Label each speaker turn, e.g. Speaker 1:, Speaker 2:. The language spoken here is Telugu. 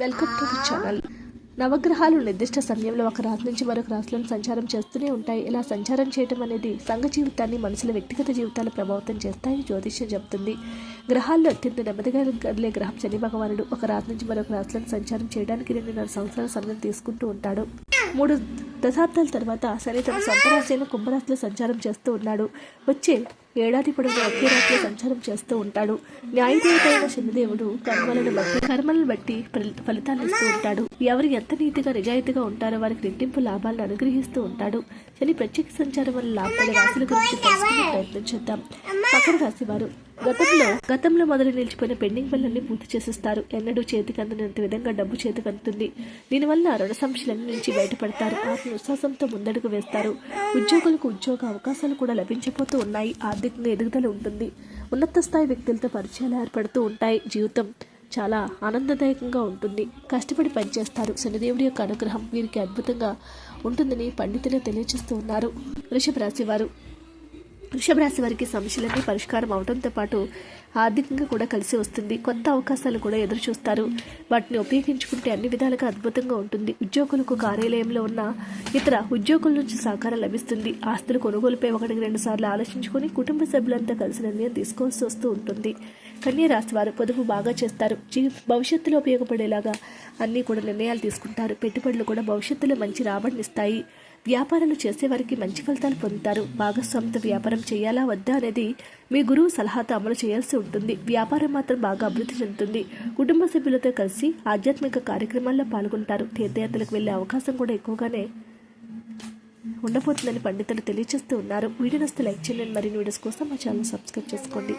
Speaker 1: వెల్కమ్ టు ది ఛానల్ నవగ్రహాలు నిర్దిష్ట సమయంలో ఒక రాశి నుంచి మరొక రాశిలో సంచారం చేస్తూనే ఉంటాయి. ఇలా సంచారం చేయటం అనేది సంఘ జీవితాన్ని మనుషుల వ్యక్తిగత జీవితాలు ప్రభావితం చేస్తాయని జ్యోతిష్యం చెబుతుంది. గ్రహాల్లో అత్యంత నెమ్మదిగా కదిలే గ్రహం శని భగవానుడు. ఒక రాశి నుంచి మరొక రాశిలో సంచారం చేయడానికి రెండున్నర సంవత్సరాల సమయం తీసుకుంటూ ఉంటాడు. మూడు దశాబ్దాల తర్వాత సరే తన సొంత రాశి కుంభరాశిలో సంచారం చేస్తూ ఉన్నాడు. వచ్చే ఏడాది పొడవునా ఒకే సంచారం చేస్తూ ఉంటాడు. న్యాయదేవతైన శనిదేవుడు కర్మలను బట్టి కర్మలను బట్టి ఫలి- ఫలితాలు ఇస్తూ ఉంటాడు. ఎవరు ఎంత నీతిగా నిజాయితీగా ఉంటారో వారికి రెట్టింపు లాభాలను అనుగ్రహిస్తూ ఉంటాడు. శని ప్రత్యేక సంచారం వల్ల లాభపడే రాశుల గురించి తెలుసుకునే ప్రయత్నం చేద్దాం. మకర రాశి వారు గతంలో గతంలో మొదలు నిలిచిపోయిన పెండింగ్ పనులన్నీ పూర్తి చేసేస్తారు. ఎన్నడూ చేతికి అందినంత విధంగా డబ్బు చేతికి అందుతుంది. దీనివల్ల రుణ సమస్యలన్నీ నుంచి బయటపడతారు. ఆత్మవిశ్వాసంతో ముందడుగు వేస్తారు. ఉద్యోగులకు ఉద్యోగ అవకాశాలు కూడా లభించిపోతూ ఉన్నాయి. ఆర్థికంగా ఎదుగుదల ఉంటుంది. ఉన్నత స్థాయి వ్యక్తులతో పరిచయాలు ఏర్పడుతూ ఉంటాయి. జీవితం చాలా ఆనందదాయకంగా ఉంటుంది. కష్టపడి పనిచేస్తారు. శనిదేవుడి యొక్క అనుగ్రహం వీరికి అద్భుతంగా ఉంటుందని పండితులు తెలియజేస్తూ ఉన్నారు. వృషభ రాశివారు వృషభ రాశి వారికి సమస్యలన్నీ పరిష్కారం అవడంతో పాటు ఆర్థికంగా కూడా కలిసి వస్తుంది. కొత్త అవకాశాలు కూడా ఎదురు చూస్తారు. వాటిని ఉపయోగించుకుంటే అన్ని విధాలుగా అద్భుతంగా ఉంటుంది. ఉద్యోగులకు కార్యాలయంలో ఉన్న ఇతర ఉద్యోగుల నుంచి సహకారం లభిస్తుంది. ఆస్తులు కొనుగోలుపై ఒకటికి రెండు సార్లు ఆలోచించుకొని కుటుంబ సభ్యులంతా కలిసి నిర్ణయం తీసుకోవాల్సి వస్తూ ఉంటుంది. కన్యా రాశి వారు పొదుపు బాగా చేస్తారు. భవిష్యత్తులో ఉపయోగపడేలాగా అన్నీ కూడా నిర్ణయాలు తీసుకుంటారు. పెట్టుబడులు కూడా భవిష్యత్తులో మంచి రాబడినిస్తాయి. వ్యాపారాలు చేసేవారికి మంచి ఫలితాలు పొందుతారు. భాగస్వామితో వ్యాపారం చేయాలా వద్దా అనేది మీ గురువు సలహాతో అమలు చేయాల్సి ఉంటుంది. వ్యాపారం మాత్రం బాగా అభివృద్ధి చెందుతుంది. కుటుంబ సభ్యులతో కలిసి ఆధ్యాత్మిక కార్యక్రమాల్లో పాల్గొంటారు. తీర్థయాత్రలకు వెళ్ళే అవకాశం కూడా ఎక్కువగానే ఉండబోతుందని పండితులు తెలియజేస్తూ ఉన్నారు. వీడియో నస్తే లైక్ చేయండి. మరిన్ని వీడియోస్ కోసం మా ఛానల్ సబ్స్క్రైబ్ చేసుకోండి.